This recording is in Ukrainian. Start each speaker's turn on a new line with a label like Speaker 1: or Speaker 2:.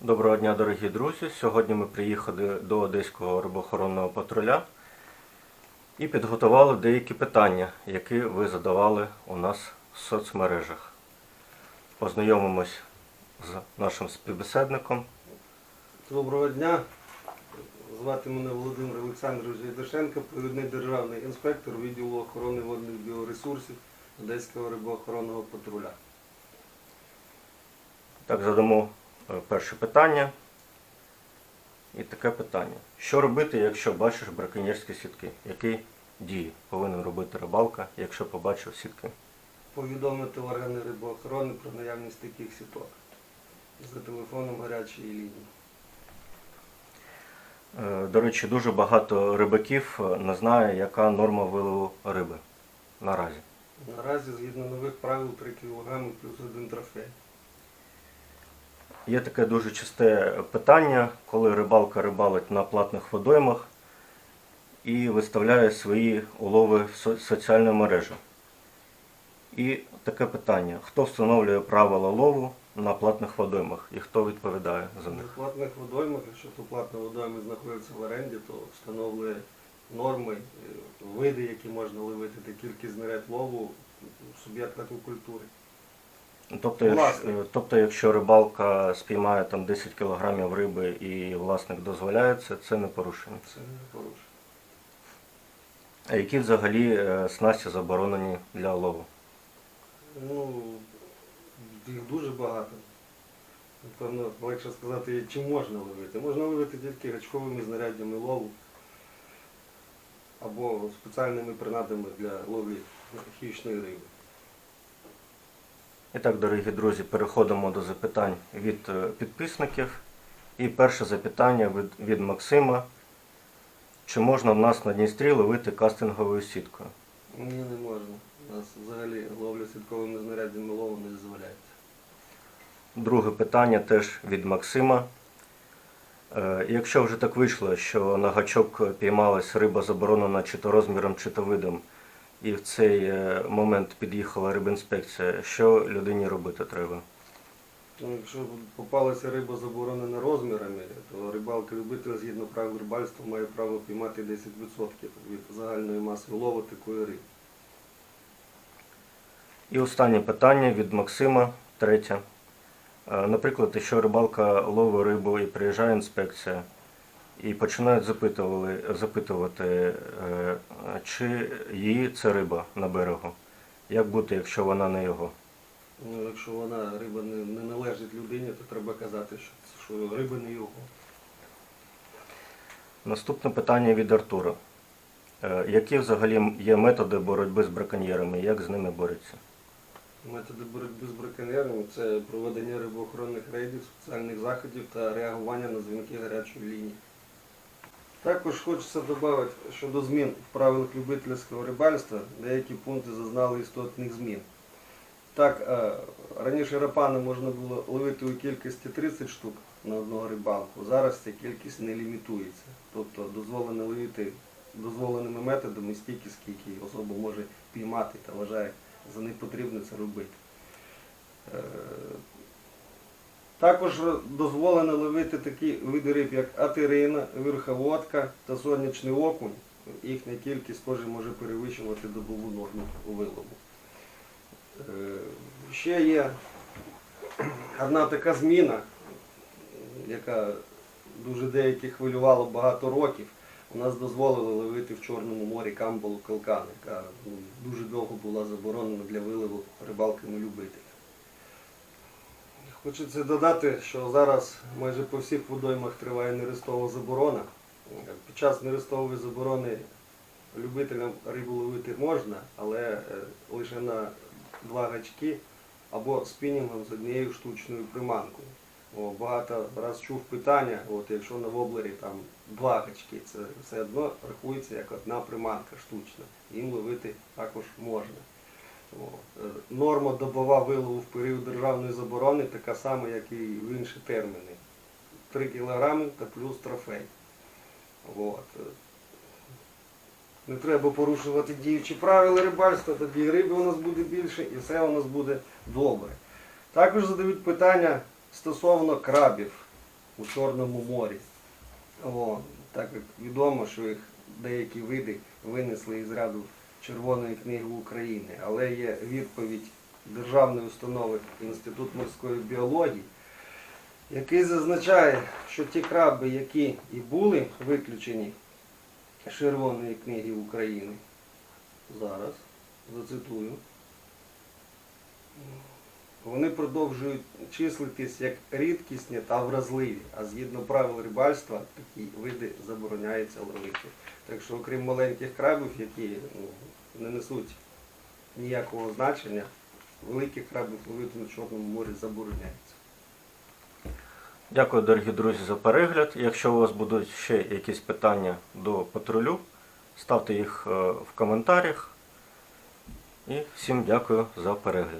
Speaker 1: Доброго дня, дорогі друзі. Сьогодні ми приїхали до Одеського рибоохоронного патруля і підготували деякі питання, які ви задавали у нас в соцмережах. Познайомимось з нашим співбесідником.
Speaker 2: Доброго дня. Звати мене Володимир Олександрович Гайдашенко, провідний державний інспектор відділу охорони водних біоресурсів Одеського рибоохоронного патруля.
Speaker 1: Так, задамо перше питання. І таке питання. Що робити, якщо бачиш браконьєрські сітки? Які дії повинен робити рибалка, якщо побачив сітки?
Speaker 2: Повідомити органи рибоохорони про наявність таких сіток за телефоном гарячої лінії.
Speaker 1: Е, До речі, дуже багато рибаків е, не знає, яка норма вилову риби наразі.
Speaker 2: Наразі, згідно нових правил, 3 кг плюс один трофей.
Speaker 1: Є таке дуже часте питання, коли рибалка рибалить на платних водоймах і виставляє свої улови в со- соціальні мережі. І таке питання: хто встановлює правила лову на платних водоймах і хто відповідає за
Speaker 2: На платних водоймах, якщо то платна водойми знаходиться в оренді, то встановлює норми, е, види, які можна ловити, та кількість знарядь лову суб'єкт аквакультури.
Speaker 1: Тобто, якщо, тобто, якщо рибалка спіймає там 10 кг риби і власник дозволяє це, це не порушення.
Speaker 2: Це не порушення.
Speaker 1: А які взагалі е, снасті заборонені для лову?
Speaker 2: Ну, їх дуже багато. Напевно, легше сказати, чи можна ловити. Можна ловити тільки гачковими знаряддями лову або спеціальними принадами для ловлі хищної риби.
Speaker 1: І так, дорогі друзі, переходимо до запитань від е, підписників. І перше запитання від, від Максима. Чи можна в нас на Дністрі ловити кастинговою сіткою?
Speaker 2: Ні, не можна. У нас взагалі ловля сітковими знаряддями лову не дозволяється.
Speaker 1: Друге питання теж від Максима. Е, Якщо вже так вийшло, що на гачок піймалась риба заборонена чи то розміром, чи то видом, і в цей е, момент під'їхала рибінспекція, що людині робити треба?
Speaker 2: Ну, якщо попалася риба заборонена розмірами, то рибалка-любитель згідно правил рибальства має право піймати 10% від загальної маси лову такої риби.
Speaker 1: І останнє питання від Максима, третє. Е, Наприклад, якщо рибалка ловить рибу і приїжджає інспекція, і починають запитували, запитувати, е, чи її це риба на берегу. Як бути, якщо вона не його?
Speaker 2: Ну, якщо вона риба не, не належить людині, то треба казати, що, що риба не його.
Speaker 1: Наступне питання від Артура. Е, Які взагалі є методи боротьби з браконьєрами? Як з ними борються?
Speaker 2: Методи боротьби з браконьєрами це проведення рибоохоронних рейдів, спеціальних заходів та реагування на дзвінки гарячої лінії. Також хочеться додати щодо змін в правилах любительського рибальства, деякі пункти зазнали істотних змін. Так, е, раніше рапани можна було ловити у кількості 30 штук на одного рибалку. Зараз ця кількість не лімітується. Тобто дозволено ловити дозволеними методами стільки, скільки особа може піймати та вважає за непотрібне це робити. Також дозволено ловити такі види риб, як атерина, верховодка та сонячний окунь. Їхня кількість теж може перевищувати добову норму у вилову. Е, Ще є одна така зміна, яка дуже деяких хвилювала багато років. У нас дозволили ловити в Чорному морі камбалу калкан, яка ну, дуже довго була заборонена для вилову рибалками любителями. Хочеться додати, що зараз майже по всіх водоймах триває нерестова заборона. Під час нерестової заборони любителям рибу ловити можна, але е, лише на два гачки або спінінгом з однією штучною приманкою. О, багато раз чув питання, от якщо на воблері там два гачки, це все одно рахується як одна приманка штучна. Їм ловити також можна. Е, Норма добова вилову в період державної заборони така сама, як і в інші терміни. 3 кг та плюс трофей. От. Не треба порушувати діючі правила рибальства, тоді риби у нас буде більше і все у нас буде добре. Також задають питання стосовно крабів. у Чорному морі. О, так як відомо, що їх деякі види винесли із ряду Червоної книги України, але є відповідь Державної установи Інститут морської біології, який зазначає, що ті краби, які і були виключені Червоної книги України, зараз зацитую, вони продовжують числитись як рідкісні та вразливі, а згідно правил рибальства такі види забороняється ловити. Так що, окрім маленьких крабів, які ну, не несуть ніякого значення, великих крабів ловити на Чорному морі забороняється.
Speaker 1: Дякую, дорогі друзі, за перегляд. Якщо у вас будуть ще якісь питання до патрулю, ставте їх е, в коментарях. І всім дякую за перегляд.